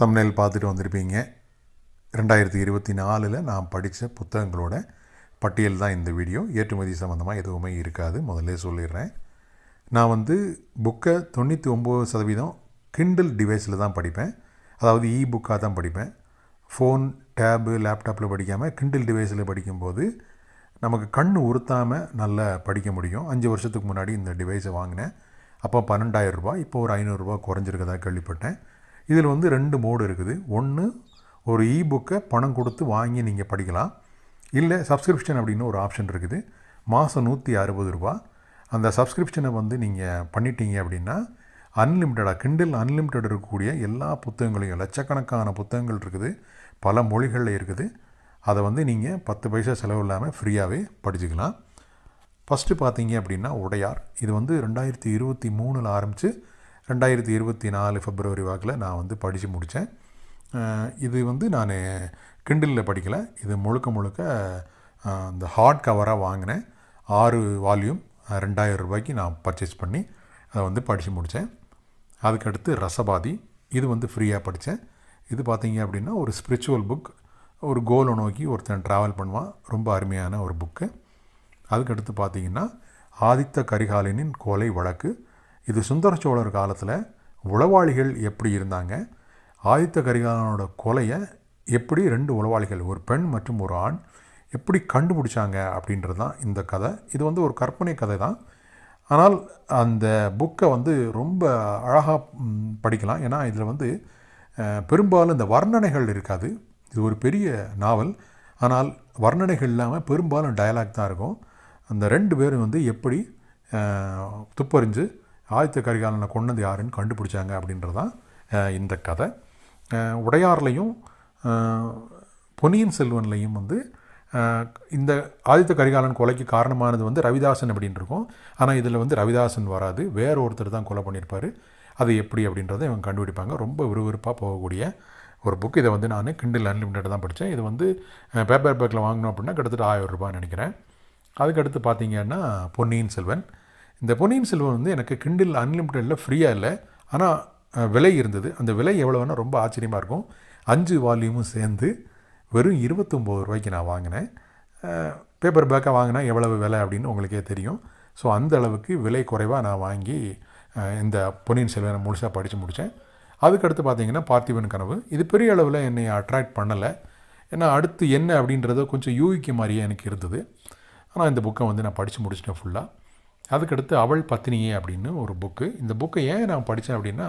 Thumbnail பார்த்துட்டு வந்திருப்பீங்க. ரெண்டாயிரத்தி இருபத்தி நாலில் நான் படித்த புத்தகங்களோட பட்டியல் தான் இந்த வீடியோ. ஏற்றுமதி சம்மந்தமாக எதுவுமே இருக்காது. முதல்ல சொல்லிடுறேன். நான் வந்து புக்கை தொண்ணூற்றி ஒம்பது சதவீதம் கிண்டில் டிவைஸில் தான் படிப்பேன். அதாவது இ புக்காக தான் படிப்பேன். ஃபோன் டேபு லேப்டாப்பில் படிக்காமல் கிண்டில் டிவைஸில் படிக்கும்போது நமக்கு கண் உறுத்தாமல் நல்லா படிக்க முடியும். அஞ்சு வருஷத்துக்கு முன்னாடி இந்த டிவைஸை வாங்கினேன். அப்போ பன்னெண்டாயிரம் ரூபாய் இப்போ ஒரு ஐநூறுரூவா குறைஞ்சிருக்கதாக கேள்விப்பட்டேன். இதில் வந்து ரெண்டு மோடு இருக்குது. ஒன்று ஒரு இ புக்கை பணம் கொடுத்து வாங்கி நீங்கள் படிக்கலாம். இல்லை சப்ஸ்கிரிப்ஷன் அப்படின்னு ஒரு ஆப்ஷன் இருக்குது. மாதம் நூற்றி அறுபது ரூபா. அந்த சப்ஸ்கிரிப்ஷனை வந்து நீங்கள் பண்ணிட்டீங்க அப்படின்னா அன்லிமிட்டடாக கிண்டில் அன்லிமிட்டட் இருக்கக்கூடிய எல்லா புத்தகங்களையும் லட்சக்கணக்கான புத்தகங்கள் இருக்குது. பல மொழிகளில் இருக்குது. அதை வந்து நீங்கள் பத்து பைசா செலவு இல்லாமல் ஃப்ரீயாகவே படிச்சுக்கலாம். ஃபஸ்ட்டு பார்த்தீங்க அப்படின்னா உடையார். இது வந்து ரெண்டாயிரத்தி இருபத்தி மூணில் ஆரம்பித்து ரெண்டாயிரத்தி இருபத்தி நாலு பிப்ரவரி வாக்கில் நான் வந்து படித்து முடித்தேன். இது வந்து நான் கிண்டிலில் படிக்கலை. இது முழுக்க முழுக்க இந்த ஹார்ட் கவராக வாங்கினேன். ஆறு வால்யூம் ரெண்டாயிரம் ரூபாய்க்கு நான் பர்ச்சேஸ் பண்ணி அதை வந்து படித்து முடித்தேன். அதுக்கடுத்து ரசபாதி இது வந்து ஃப்ரீயாக படித்தேன். இது பார்த்தீங்க அப்படின்னா ஒரு ஸ்பிரிச்சுவல் புக் ஒரு கோலை நோக்கி ஒருத்தன் ட்ராவல் பண்ணுவான். ரொம்ப அருமையான ஒரு புக்கு அதுக்கடுத்து பார்த்தீங்கன்னா ஆதித்த கரிகாலனின் கொலை வழக்கு. இது சுந்தர சோழர் காலத்தில் உளவாளிகள் எப்படி இருந்தாங்க? ஆதித்த கரிகாலனோட கொலையை எப்படி ரெண்டு உளவாளிகள் ஒரு பெண் மற்றும் ஒரு ஆண் எப்படி கண்டுபிடிச்சாங்க அப்படின்றது தான் இந்த கதை. இது வந்து ஒரு கற்பனை கதை தான் ஆனால் அந்த புக்கை வந்து ரொம்ப அழகாக படிக்கலாம். ஏன்னா இதில் வந்து பெரும்பாலும் இந்த வர்ணனைகள் இருக்காது. இது ஒரு பெரிய நாவல். ஆனால் வர்ணனைகள் இல்லாமல் பெரும்பாலும் டயலாக் தான் இருக்கும். அந்த ரெண்டு பேரும் வந்து எப்படி துப்பறிஞ்சு ஆதித்த கரிகாலனை கொண்டது யாருன்னு கண்டுபிடிச்சாங்க அப்படின்றது தான் இந்த கதை. உடையார்லையும் பொன்னியின் செல்வன்லையும் வந்து இந்த ஆதித்த கரிகாலன் கொலைக்கு காரணமானது வந்து ரவிதாசன் அப்படின்னு இருக்கும். ஆனால் இதில் வந்து ரவிதாசன் வராது. வேற ஒருத்தர் தான் கொலை பண்ணியிருப்பார். அது எப்படி அப்படின்றத இவங்க கண்டுபிடிப்பாங்க. ரொம்ப விறுவிறுப்பாக போகக்கூடிய ஒரு புக் இதை வந்து நான் கிண்டில் அன்லிமிட்டட் தான் படித்தேன் இது வந்து பேப்பர் பேக்கில் வாங்கினோம் அப்படின்னா கிட்டத்தட்ட ஆயிரம் ரூபாய் நினைக்கிறேன். அதுக்கடுத்து பார்த்தீங்கன்னா பொன்னியின் செல்வன். இந்த பொன்னியின் செல்வன் வந்து எனக்கு கிண்டில் அன்லிமிட்டடில் ஃப்ரீயாக இல்லை. ஆனால் விலை இருந்தது. அந்த விலை எவ்வளோன்னா ரொம்ப ஆச்சரியமாக இருக்கும். அஞ்சு வால்யூமும் சேர்ந்து வெறும் இருபத்தொம்போது ரூபாய்க்கு நான் வாங்கினேன். பேப்பர் பேக்காக வாங்கினா எவ்வளவு விலை அப்படின்னு உங்களுக்கே தெரியும். ஸோ அந்த அளவுக்கு விலை குறைவாக நான் வாங்கி இந்த பொன்னியின் செல்வனை முழுசாக படித்து முடித்தேன் அதுக்கடுத்து பார்த்தீங்கன்னா பார்த்திபன் கனவு. இது பெரிய அளவில் என்னை அட்ராக்ட் பண்ணலை. ஏன்னா அடுத்து என்ன அப்படின்றத கொஞ்சம் யூகிக்க மாதிரியே எனக்கு இருந்தது. ஆனால் இந்த புக்கை வந்து நான் படித்து முடிச்சிட்டேன் ஃபுல்லாக அதுக்கடுத்து அவள் பத்தினியே அப்படின்னு ஒரு புக்கு இந்த புக்கை ஏன் நான் படித்தேன் அப்படின்னா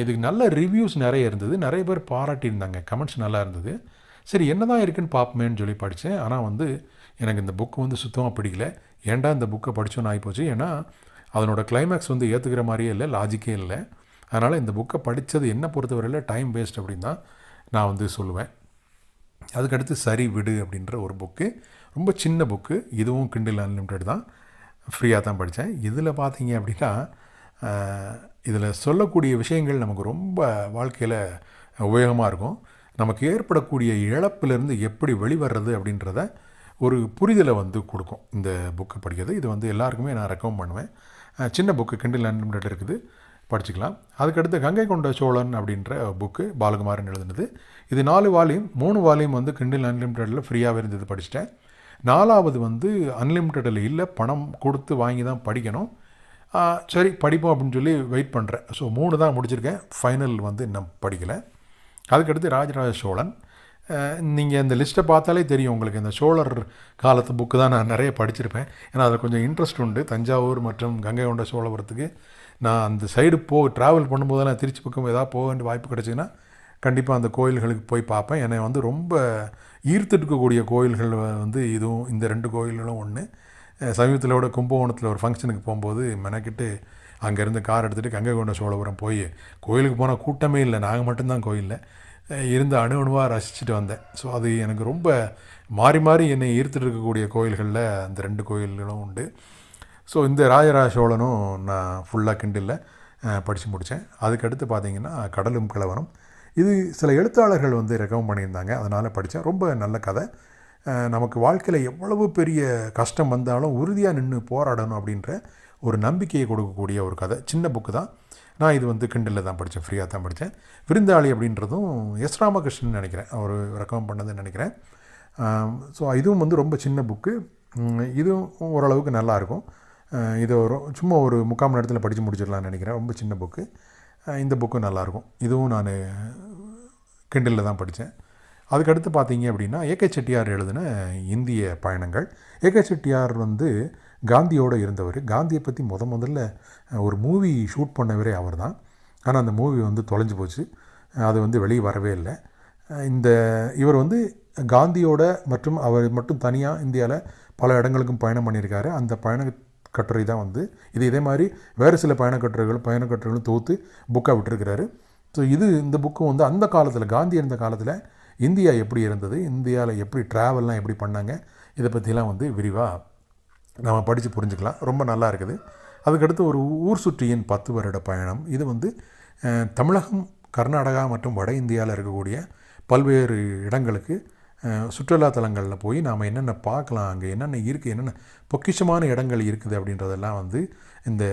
இதுக்கு நல்ல ரிவ்யூஸ் நிறைய இருந்தது. நிறைய பேர் பாராட்டியிருந்தாங்க. கமெண்ட்ஸ் நல்லா இருந்தது. சரி என்ன தான் இருக்குன்னு பார்ப்போமேன்னு சொல்லி படித்தேன் ஆனால் வந்து எனக்கு இந்த புக்கு வந்து சுத்தமாக பிடிக்கல. ஏன்டா இந்த புக்கை படித்தோன்னு ஆகிப்போச்சு ஏன்னா அதனோட கிளைமேக்ஸ் வந்து ஏற்றுக்கிற மாதிரியே இல்லை லாஜிக்கே இல்லை. அதனால் இந்த புக்கை படித்தது என்ன பொறுத்தவரையில் டைம் வேஸ்ட் அப்படின்னு தான் நான் வந்து சொல்லுவேன். அதுக்கடுத்து சரி விடு அப்படின்ற ஒரு புக்கு ரொம்ப சின்ன புக்கு இதுவும் கிண்டில் அன்லிமிட்டட் தான். ஃப்ரீயாக தான் படித்தேன். இதில் பார்த்தீங்க அப்படின்னா இதில் சொல்லக்கூடிய விஷயங்கள் நமக்கு ரொம்ப வாழ்க்கையில் உபயோகமாக இருக்கும். நமக்கு ஏற்படக்கூடிய இழப்பிலிருந்து எப்படி வெளிவர்றது அப்படின்றத ஒரு புரிதலை வந்து கொடுக்கும். இந்த புக்கு படிக்கிறது. இது வந்து எல்லாருக்குமே நான் ரெக்கமெண்ட் பண்ணுவேன். சின்ன புக்கு கிண்டில் அன்லிமிட்டட் இருக்குது. படிச்சுக்கலாம். அதுக்கடுத்து கங்கை கொண்ட சோழன் அப்படின்ற புக்கு பாலகுமாரன் எழுதுனது. இது நாலு வால்யூம் மூணு வால்யூம் வந்து கிண்டில் அன்லிமிட்டடில் ஃப்ரீயாகவே இருந்தது படிச்சிட்டேன். நாலாவது வந்து அன்லிமிட்டடில் இல்லை பணம் கொடுத்து வாங்கி தான் படிக்கணும். சரி படிப்போம் அப்படின்னு சொல்லி வெயிட் பண்ணுறேன் ஸோ மூணு தான் முடிச்சிருக்கேன். ஃபைனல் வந்து இன்னும் படிக்கலை. அதுக்கடுத்து ராஜராஜ சோழன். நீங்கள் இந்த லிஸ்ட்டை பார்த்தாலே தெரியும் உங்களுக்கு. இந்த சோழர் காலத்து புக்கு தான் நான் நிறைய படிச்சிருப்பேன். ஏன்னா அதில் கொஞ்சம் இன்ட்ரெஸ்ட் உண்டு. தஞ்சாவூர் மற்றும் கங்கை கொண்ட சோழபுரத்துக்கு. நான் அந்த சைடு போ ட்ராவல் பண்ணும்போதெல்லாம் திருச்சி பக்கம் ஏதாவது போக வேண்டிய வாய்ப்பு கிடச்சின்னா கண்டிப்பாக அந்த கோயில்களுக்கு போய் பார்ப்பேன். என்னை வந்து ரொம்ப ஈர்த்துட்டுக்கக்கூடிய கோயில்கள் வந்து இதுவும் இந்த ரெண்டு கோயில்களும் ஒன்று சமீபத்தில் கூட கும்பகோணத்தில் ஒரு ஃபங்க்ஷனுக்கு போகும்போது மெனக்கிட்டு அங்கேருந்து கார் எடுத்துகிட்டு கங்கை கொண்ட சோழபுரம் போய் கோயிலுக்கு போனால் கூட்டமே இல்லை. நாங்கள் மட்டும்தான் கோயிலில். இருந்து அணு அணுவாக ரசிச்சுட்டு வந்தேன். ஸோ அது எனக்கு ரொம்ப மாறி மாறி என்னை ஈர்த்துட்டு இருக்கக்கூடிய கோயில்களில் அந்த ரெண்டு கோயில்களும் உண்டு. ஸோ இந்த ராஜராஜ சோழனும் நான் ஃபுல்லாக கிண்டில் படித்து முடித்தேன் அதுக்கடுத்து பார்த்திங்கன்னா கடலும் கிழவனும் இது சில எழுத்தாளர்கள் வந்து ரெக்கமெண்ட் பண்ணியிருந்தாங்க. அதனால் படித்தேன். ரொம்ப நல்ல கதை. நமக்கு வாழ்க்கையில் எவ்வளவு பெரிய கஷ்டம் வந்தாலும் உறுதியாக நின்று போராடணும் அப்படின்ற ஒரு நம்பிக்கையை கொடுக்கக்கூடிய ஒரு கதை. சின்ன புக்கு தான். நான் இது வந்து கிண்டலில் தான் படித்தேன். ஃப்ரீயாக தான் படித்தேன். விருந்தாளி அப்படின்றதும் எஸ் ராமகிருஷ்ணன் நினைக்கிறேன். அவர் ரெக்கமெண்ட் பண்ணதுன்னு நினைக்கிறேன். ஸோ இதுவும் வந்து ரொம்ப சின்ன புக்கு இதுவும் ஓரளவுக்கு நல்லாயிருக்கும் இது ஒரு சும்மா ஒரு முக்கால் மணி நேரத்தில் படித்து முடிச்சிடலாம்னு நினைக்கிறேன். ரொம்ப சின்ன புக்கு இந்த புக்கும் நல்லாயிருக்கும் இதுவும் நான் கிண்டலில் தான் படித்தேன். அதுக்கடுத்து பார்த்தீங்க அப்படின்னா ஏகே செட்டியார் எழுதின இந்திய பயணங்கள். ஏகே செட்டியார் வந்து காந்தியோடு இருந்தவர். காந்தியை பற்றி முத முதல்ல ஒரு மூவி ஷூட் பண்ணவரே அவர் தான் ஆனால் அந்த மூவி வந்து தொலைஞ்சு போச்சு. அது வந்து வெளியே வரவே இல்லை. இந்த இவர் வந்து காந்தியோட மற்றும் அவர் மட்டும் தனியாக இந்தியாவில் பல இடங்களுக்கும் பயணம் பண்ணியிருக்காரு. அந்த பயண கட்டுரை தான் வந்து இது இதே மாதிரி வேறு சில பயணக்கட்டுரைகள் பயணக்கட்டுரைகளும் தொகுத்து புக்காக விட்டுருக்கிறாரு. ஸோ இது இந்த புக்கும் வந்து அந்த காலத்தில் காந்தி இருந்த காலத்தில் இந்தியா எப்படி இருந்தது இந்தியாவில் எப்படி ட்ராவல்லாம் எப்படி பண்ணாங்க இதை பற்றிலாம் வந்து விரிவாக நம்ம படித்து புரிஞ்சுக்கலாம். ரொம்ப நல்லா இருக்குது. அதுக்கடுத்து ஒரு ஊர் சுற்றியின் பத்து வருட பயணம். இது வந்து தமிழகம் கர்நாடகா மற்றும் வட இந்தியாவில் இருக்கக்கூடிய பல்வேறு இடங்களுக்கு சுற்றுலா தலங்களில் போய் நாம் என்னென்ன பார்க்கலாம் அங்கே என்னென்ன இருக்குது என்னென்ன பொக்கிஷமான இடங்கள் இருக்குது அப்படின்றதெல்லாம் வந்து இந்த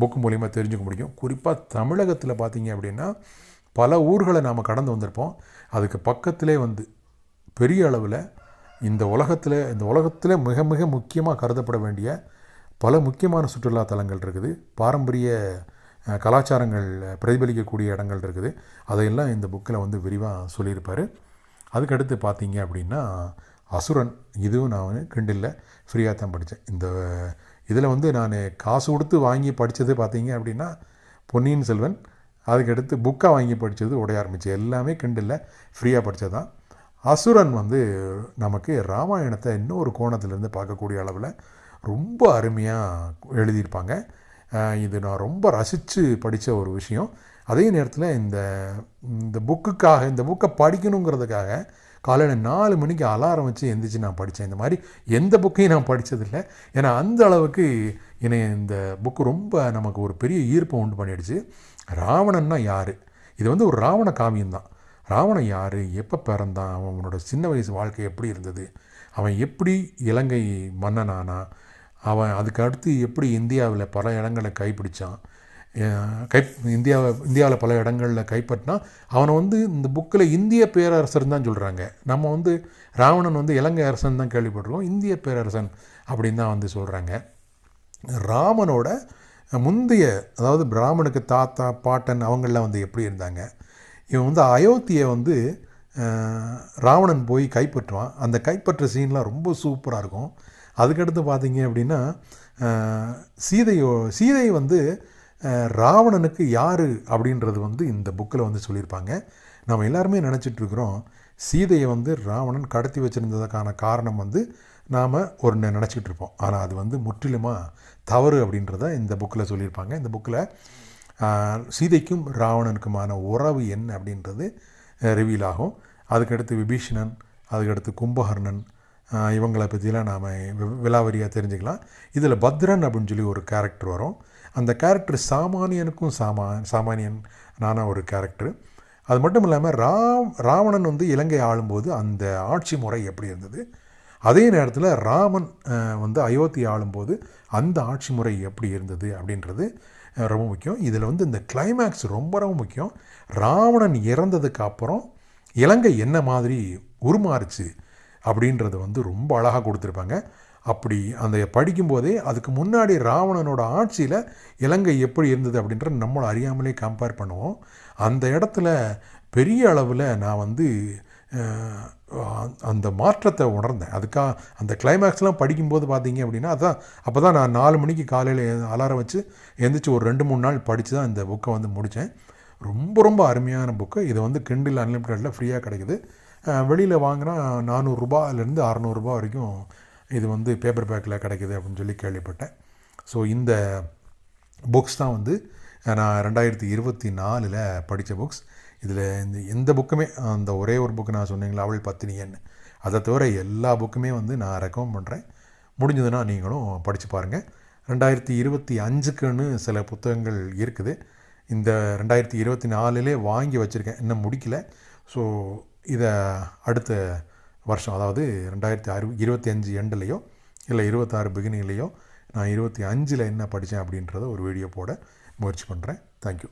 புக்கு மூலிமா தெரிஞ்சுக்க முடியும். குறிப்பாக தமிழகத்தில் பார்த்தீங்க அப்படின்னா பல ஊர்களை நாம் கடந்து வந்திருப்போம். அதுக்கு பக்கத்திலே வந்து பெரிய அளவில் இந்த உலகத்தில் இந்த உலகத்தில் மிக மிக முக்கியமாக கருதப்பட வேண்டிய பல முக்கியமான சுற்றுலா தலங்கள் இருக்குது. பாரம்பரிய கலாச்சாரங்கள் பிரதிபலிக்கக்கூடிய இடங்கள் இருக்குது. அதையெல்லாம் இந்த புக்கில் வந்து விரிவாக சொல்லியிருப்பார். அதுக்கடுத்து பார்த்தீங்க அப்படின்னா அசுரன். இதுவும் நான் வந்து கிண்டில் ஃப்ரீயாக தான் படித்தேன் இந்த இதில் வந்து நான் காசு கொடுத்து வாங்கி படித்தது பார்த்தீங்க அப்படின்னா பொன்னியின் செல்வன் அதுக்கடுத்து புக்காக வாங்கி படித்தது உடைய ஆரம்பிச்சு எல்லாமே கிண்டில் ஃப்ரீயாக படித்தது தான் அசுரன் வந்து நமக்கு ராமாயணத்தை இன்னொரு கோணத்திலேருந்து பார்க்கக்கூடிய அளவில் ரொம்ப அருமையாக எழுதியிருப்பாங்க. இது நான் ரொம்ப ரசித்து படித்த ஒரு விஷயம். அதே நேரத்தில் இந்த இந்த புக்குக்காக இந்த புக்கை படிக்கணுங்கிறதுக்காக காலையில் நாலு மணிக்கு அலாரம் வச்சு எந்திரிச்சு நான் படித்தேன். இந்த மாதிரி எந்த புக்கையும் நான் படித்ததில்லை. ஏன்னா அந்த அளவுக்கு என்னை இந்த புக்கு ரொம்ப நமக்கு ஒரு பெரிய ஈர்ப்பை உண்டு பண்ணிடுச்சு. ராவணன்னா யார்? இது வந்து ஒரு ராவண காவியம்தான் ராவணன் யார்? எப்போ பிறந்தான்? அவனோட சின்ன வயசு வாழ்க்கை எப்படி இருந்தது? அவன் எப்படி இலங்கை மன்னனானா? அவன் அதுக்கு அடுத்து எப்படி இந்தியாவில் பல இடங்களை கைப்பிடிச்சான்? கை இந்தியாவை இந்தியாவில் பல இடங்களில் கைப்பற்றினா அவனை வந்து இந்த புக்கில் இந்திய பேரரசர் தான் சொல்கிறாங்க நம்ம வந்து ராவணன் வந்து இலங்கை அரசன் தான் கேள்விப்பட்டிருக்கோம் இந்திய பேரரசன் அப்படின்னு தான் வந்து சொல்கிறாங்க ராமனோட முந்தைய அதாவது பிராமணுக்கு தாத்தா பாட்டன் அவங்களாம் வந்து எப்படி இருந்தாங்க? இவன் வந்து அயோத்தியை வந்து ராவணன் போய் கைப்பற்றுவான். அந்த கைப்பற்ற சீன்லாம் ரொம்ப சூப்பராக இருக்கும். அதுக்கடுத்து பார்த்தீங்க அப்படின்னா சீதையோ சீதை வந்து ராவணனுக்கு யார் அப்படின்றது வந்து இந்த புக்கில் வந்து சொல்லியிருப்பாங்க. நம்ம எல்லாருமே நினச்சிட்ருக்குறோம் சீதையை வந்து ராவணன் கடத்தி வச்சுருந்ததுக்கான காரணம் வந்து நாம் ஒரு நினச்சிக்கிட்டு இருப்போம். ஆனால் அது வந்து முற்றிலுமாக தவறு அப்படின்றத இந்த புக்கில் சொல்லியிருப்பாங்க. இந்த புக்கில் சீதைக்கும் ராவணனுக்குமான உறவு என்ன அப்படின்றது ரிவீல் ஆகும். அதுக்கடுத்து விபீஷணன் அதுக்கடுத்து கும்பகர்ணன் இவங்களை பற்றிலாம் நாம் விலாவரியாக தெரிஞ்சுக்கலாம். இதில் பத்ரன் அப்படின்னு சொல்லி ஒரு கேரக்டர் வரும். அந்த கேரக்டர் சாமானியனுக்கும் சாமா சாமானியன் நானா ஒரு கேரக்டர் அது மட்டும் இல்லாமல் ராம் ராவணன் வந்து இலங்கை ஆளும்போது அந்த ஆட்சி முறை எப்படி இருந்தது? அதே நேரத்தில் ராமன் வந்து அயோத்தி ஆளும்போது அந்த ஆட்சி முறை எப்படி இருந்தது அப்படின்றது ரொம்ப முக்கியம். இதில் வந்து இந்த கிளைமேக்ஸ் ரொம்ப ரொம்ப முக்கியம். ராவணன் இறந்ததுக்கு அப்புறம் இலங்கை என்ன மாதிரி உருமாறுச்சு? அப்படின்றத வந்து ரொம்ப அழகாக கொடுத்துருப்பாங்க. அப்படி அந்த படிக்கும்போதே அதுக்கு முன்னாடி ராவணனோட ஆட்சியில் இலங்கை எப்படி இருந்தது அப்படின்ற நம்மளை அறியாமலே கம்பேர் பண்ணுவோம். அந்த இடத்துல பெரிய அளவில் நான் வந்து அந்த மாற்றத்தை உணர்ந்தேன். அதுக்காக அந்த கிளைமேக்ஸ்லாம் படிக்கும்போது பார்த்தீங்க அப்படின்னா அதுதான் அப்போ தான் நான் நாலு மணிக்கு காலையில் அலாரம் வச்சு எந்திரிச்சு ஒரு ரெண்டு மூணு நாள் படித்து தான் இந்த புக்கை வந்து முடித்தேன் ரொம்ப ரொம்ப அருமையான புக்கு. இது வந்து கிண்டில் அன்லிமிட்டடில் ஃப்ரீயாக கிடைக்குது. வெளியில் வாங்கினா நானூறுரூபாலேருந்து அறநூறுபா வரைக்கும் இது வந்து பேப்பர் பேக்கில் கிடைக்கிது அப்படின்னு சொல்லி கேள்விப்பட்டேன். ஸோ இந்த புக்ஸ் தான் வந்து நான் ரெண்டாயிரத்தி இருபத்தி நாலில் படித்த புக்ஸ் இதில் இந்த எந்த புக்குமே அந்த ஒரே ஒரு புக்கு நான் சொன்னீங்களா அவள் பத்தினியன்னு அதை தவிர எல்லா புக்குமே வந்து நான் ரெக்கமெண்ட் பண்ணுறேன் முடிஞ்சதுன்னா நீங்களும் படித்து பாருங்கள் ரெண்டாயிரத்தி இருபத்தி அஞ்சுக்குன்னு சில புத்தகங்கள் இருக்குது. இந்த ரெண்டாயிரத்தி இருபத்தி நாலுலே வாங்கி வச்சுருக்கேன். இன்னும் முடிக்கல. ஸோ இதை அடுத்த வருஷம் அதாவது ரெண்டாயிரத்தி அறு இருபத்தி அஞ்சு எண்டுலேயோ இல்லை இருபத்தாறு பிகினிங்லேயோ நான் இருபத்தி அஞ்சில் என்ன படித்தேன் அப்படின்றத ஒரு வீடியோ போட முயற்சி பண்ணுறேன் தேங்க்யூ